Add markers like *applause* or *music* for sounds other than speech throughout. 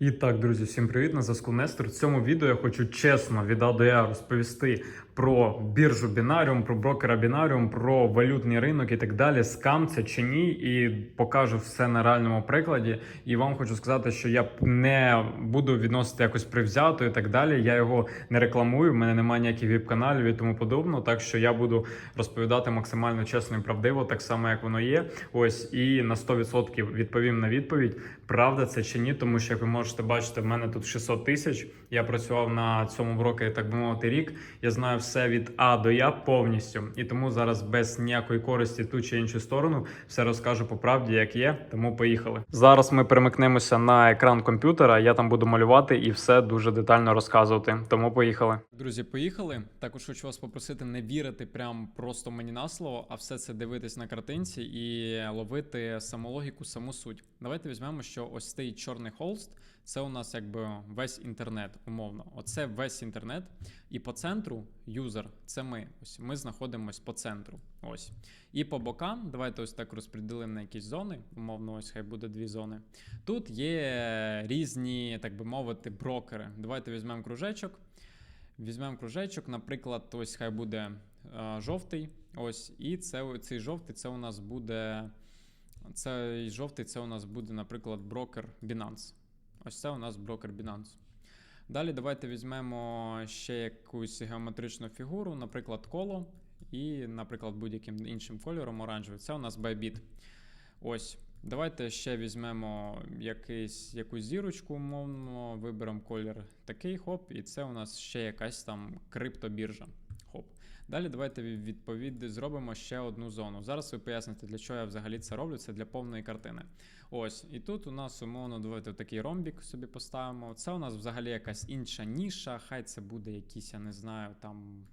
І так, друзі, всім привіт! На зв'язку Нестор. В цьому відео я хочу чесно від А розповісти про біржу Бінаріум, про брокера Бінаріум, про валютний ринок і так далі. Скам це чи ні, і покажу все на реальному прикладі. І вам хочу сказати, що я не буду відносити якось привзято і так далі. Я його не рекламую. в мене немає ніяких віп-каналів і тому подобного. Так що я буду розповідати максимально чесно і правдиво, так само як воно є. Ось і на 100% відповім на відповідь. Правда це чи ні, тому що як ви можете бачити, в мене тут 600 тисяч. Я працював на цьому брокері, так би мовити, рік. Я знаю все від А до Я повністю, і тому зараз без ніякої користі ту чи іншу сторону все розкажу по правді, як є. Тому поїхали. Зараз ми перемикнемося на екран комп'ютера. Я там буду малювати і все дуже детально розказувати. Тому поїхали. Друзі, поїхали. Також хочу вас попросити не вірити прям просто мені на слово, а все це дивитись на картинці і ловити саму логіку, саму суть. Давайте візьмемо, що ось цей чорний холст це у нас якби весь інтернет, умовно. Оце весь інтернет. І по центру юзер це ми. Ось ми знаходимося по центру. Ось. І по бокам, давайте ось так розподілимо на якісь зони. Умовно, ось хай буде дві зони. Тут є різні, так би мовити, брокери. Давайте візьмемо кружечок. Візьмемо кружечок, наприклад, ось хай буде е, жовтий. Ось, і це, цей жовтий це у нас буде. Цей жовтий це у нас буде, наприклад, брокер Binance. Ось це у нас брокер Binance. Далі давайте візьмемо ще якусь геометричну фігуру, наприклад, коло, і, наприклад, будь-яким іншим кольором оранжевий. Це у нас Bybit. Ось. Давайте ще візьмемо якийсь, якусь зірочку, умовно, виберемо колір такий, хоп, і це у нас ще якась там криптобіржа. Далі давайте відповідь зробимо ще одну зону. Зараз ви поясните, для чого я взагалі це роблю. Це для повної картини. Ось, і тут у нас умовно, давайте такий ромбік собі поставимо. Це у нас взагалі якась інша ніша. Хай це буде якийсь, я не знаю, там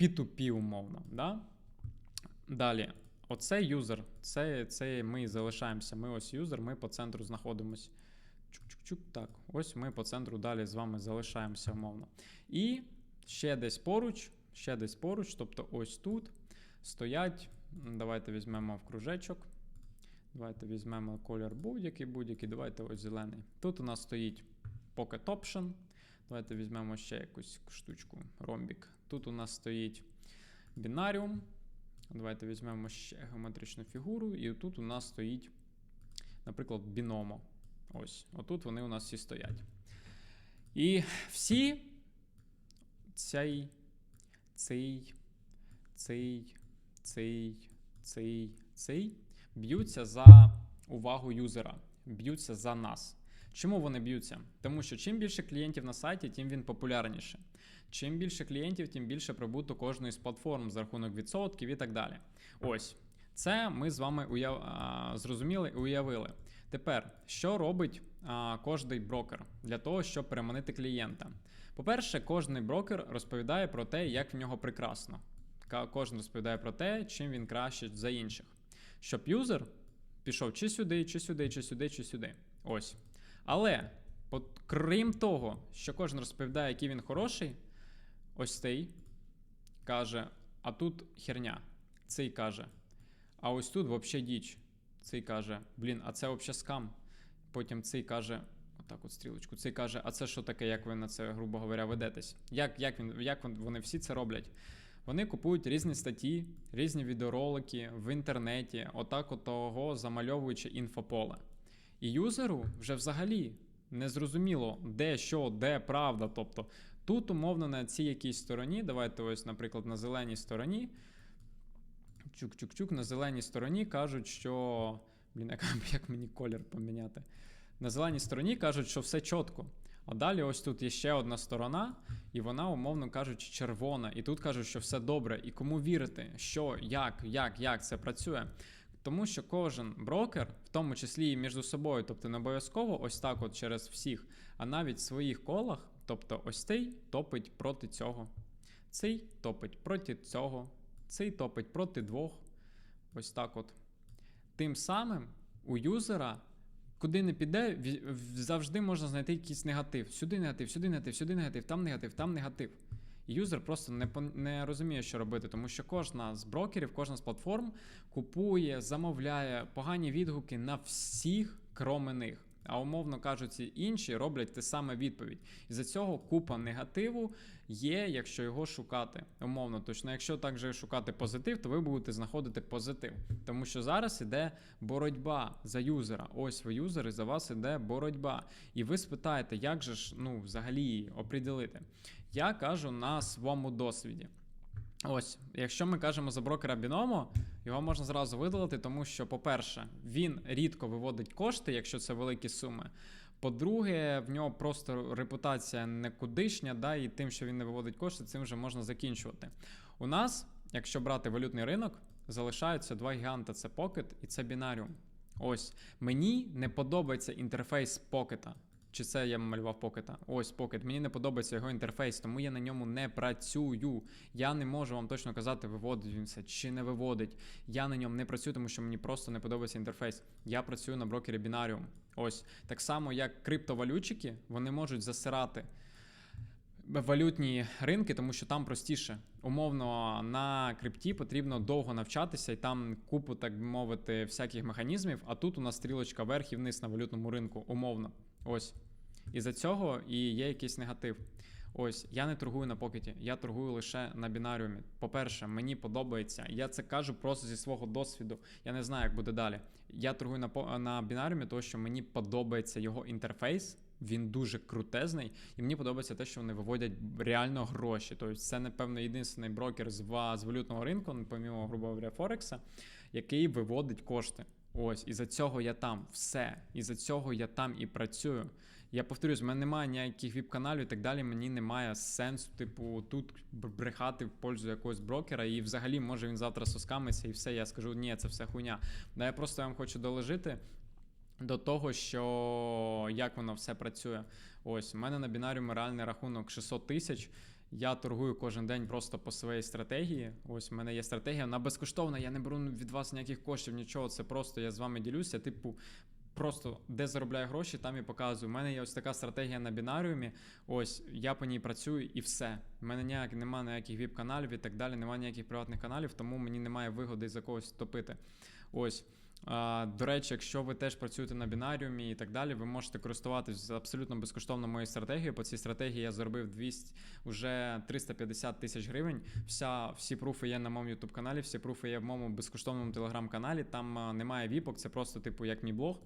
P2P умовно. Да? Далі. Оце юзер. Це, це ми залишаємося. Ми ось юзер, ми по центру знаходимось. Чук-чук-чук. Так, ось ми по центру далі з вами залишаємося умовно. І ще десь поруч, ще десь поруч, тобто ось тут стоять. Давайте візьмемо в кружечок. Давайте візьмемо колір будь-який, будь-який. Давайте ось зелений. Тут у нас стоїть Pocket Option. Давайте візьмемо ще якусь штучку, ромбік. Тут у нас стоїть бінаріум. Давайте візьмемо ще геометричну фігуру, і тут у нас стоїть, наприклад, біномо. Ось, отут вони у нас всі стоять. І всі цей, цей, цей, цей, цей, цей б'ються за увагу юзера, б'ються за нас. Чому вони б'ються? Тому що чим більше клієнтів на сайті, тим він популярніше. Чим більше клієнтів, тим більше прибуток кожної з платформ за рахунок відсотків і так далі. Ось це ми з вами уяв... зрозуміли і уявили. Тепер, що робить кожний брокер для того, щоб переманити клієнта? По-перше, кожний брокер розповідає про те, як в нього прекрасно. Кожен розповідає про те, чим він краще за інших. Щоб юзер пішов чи сюди, чи сюди, чи сюди, чи сюди. Ось. Але, от, крім того, що кожен розповідає, який він хороший, ось цей каже, а тут херня. Цей каже, а ось тут взагалі діч. Цей каже, блін, а це взагалі скам. Потім цей каже, отак от стрілочку, цей каже, а це що таке, як ви на це, грубо говоря, ведетесь? Як, як, він, як вони всі це роблять? Вони купують різні статті, різні відеоролики в інтернеті, отак от того замальовуючи інфополе. І юзеру вже взагалі не зрозуміло, де що, де правда. Тобто тут, умовно, на цій якійсь стороні, давайте ось, наприклад, на зеленій стороні. Чук-чук-чук, на зеленій стороні кажуть, що. Блін, *laughs* як мені колір поміняти? На зеленій стороні кажуть, що все чітко. А далі ось тут є ще одна сторона, і вона, умовно кажучи, червона. І тут кажуть, що все добре. І кому вірити, що, як, як, як це працює. Тому що кожен брокер, в тому числі і між собою, тобто не обов'язково ось так, от через всіх, а навіть в своїх колах, тобто ось цей топить проти цього, цей топить проти цього, цей топить проти двох. Ось так от. Тим самим у юзера, куди не піде, завжди можна знайти якийсь негатив. Сюди негатив, сюди негатив, сюди негатив, там негатив, там негатив. Юзер просто не, не розуміє, що робити, тому що кожна з брокерів, кожна з платформ купує, замовляє погані відгуки на всіх, кроме них. А умовно кажучи, інші роблять те саме відповідь. І за цього купа негативу є, якщо його шукати. Умовно, точно, якщо також шукати позитив, то ви будете знаходити позитив. Тому що зараз іде боротьба за юзера. Ось ви юзери, за вас іде боротьба. І ви спитаєте, як же ж ну, взагалі її оприділити? Я кажу на своєму досвіді. Ось, якщо ми кажемо за брокера Binomo, його можна зразу видалити, тому що, по-перше, він рідко виводить кошти, якщо це великі суми. По-друге, в нього просто репутація некудишня, да, і тим, що він не виводить кошти, цим вже можна закінчувати. У нас, якщо брати валютний ринок, залишаються два гіганта: це Pocket і це Binarium. Ось мені не подобається інтерфейс покета. Чи це я малював покета? Ось покет. Мені не подобається його інтерфейс, тому я на ньому не працюю. Я не можу вам точно казати, виводить він це чи не виводить. Я на ньому не працюю, тому що мені просто не подобається інтерфейс. Я працюю на брокері Binarium. Ось так само, як криптовалютчики, вони можуть засирати валютні ринки, тому що там простіше. Умовно, на крипті потрібно довго навчатися, і там купу, так би мовити, всяких механізмів. А тут у нас стрілочка вверх і вниз на валютному ринку, умовно. Ось. І за цього і є якийсь негатив. Ось, я не торгую на покеті, я торгую лише на бінаріумі. По-перше, мені подобається. Я це кажу просто зі свого досвіду. Я не знаю, як буде далі. Я торгую на на бінаріумі, тому що мені подобається його інтерфейс. Він дуже крутезний, і мені подобається те, що вони виводять реально гроші. Тобто це, напевно, єдиний брокер з, валютного ринку, помімо, грубо говоря, Форекса, який виводить кошти. Ось, і за цього я там все. І за цього я там і працюю. Я повторюсь, в мене немає ніяких віп-каналів і так далі. Мені немає сенсу, типу, тут брехати в пользу якогось брокера, і взагалі може він завтра соскамиться, і все. Я скажу, ні, це все хуйня. Да, я просто вам хочу доложити. До того, що як воно все працює. Ось, у мене на бінаріумі реальний рахунок 600 тисяч. Я торгую кожен день просто по своїй стратегії. Ось в мене є стратегія, вона безкоштовна. Я не беру від вас ніяких коштів, нічого. Це просто я з вами ділюся. Типу, просто де заробляю гроші, там і показую. У мене є ось така стратегія на бінаріумі. Ось я по ній працюю і все. У мене ніяк немає ніяких віп-каналів і так далі, немає ніяких приватних каналів, тому мені немає вигоди за когось топити. Ось. До речі, якщо ви теж працюєте на бінаріумі і так далі, ви можете користуватись абсолютно безкоштовно моєю стратегією. По цій стратегії я заробив 200, вже 350 тисяч гривень. Вся, всі пруфи є на моєму youtube каналі, всі пруфи є в моєму безкоштовному телеграм-каналі. Там немає віпок, це просто типу як мій блог.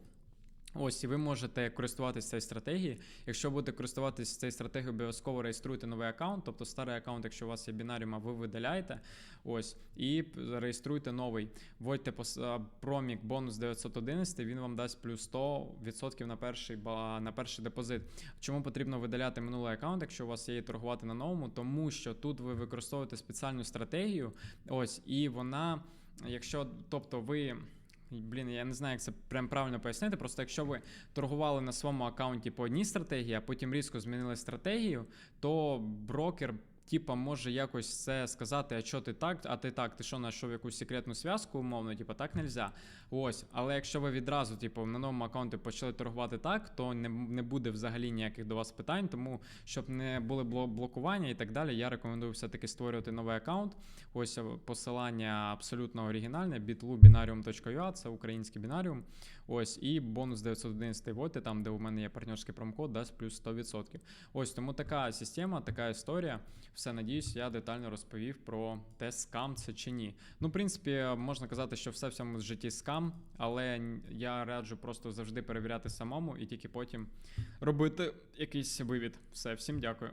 Ось, і ви можете користуватися цією стратегією. Якщо будете користуватися цією стратегією, обов'язково реєструйте новий аккаунт. Тобто старий аккаунт, якщо у вас є бінаріума, ви видаляєте. Ось, і реєструйте новий. Вводьте промік бонус 911, він вам дасть плюс 100% на перший, на перший депозит. Чому потрібно видаляти минулий аккаунт, якщо у вас є торгувати на новому? Тому що тут ви використовуєте спеціальну стратегію. Ось, і вона, якщо, тобто ви. Блін, я не знаю, як це прям правильно пояснити. Просто якщо ви торгували на своєму аккаунті по одній стратегії, а потім різко змінили стратегію, то брокер. Типа може якось це сказати, а що ти так, а ти так, ти що знайшов якусь секретну зв'язку, умовно, типа так нельзя. Ось, але якщо ви відразу, типу, на новому аккаунті почали торгувати так, то не, не буде взагалі ніяких до вас питань. Тому щоб не були блокування і так далі, я рекомендую все-таки створювати новий аккаунт. Ось посилання абсолютно оригінальне: bitlubinarium.ua, це український бінаріум. Ось, і бонус 911 вводьте, там, де у мене є партнерський промокод, дасть плюс 100%. Ось тому така система, така історія. Все, надіюсь, я детально розповів про те, скам це чи ні. Ну, в принципі, можна казати, що все в цьому житті скам, але я раджу просто завжди перевіряти самому і тільки потім робити якийсь вивід. Все, всім дякую.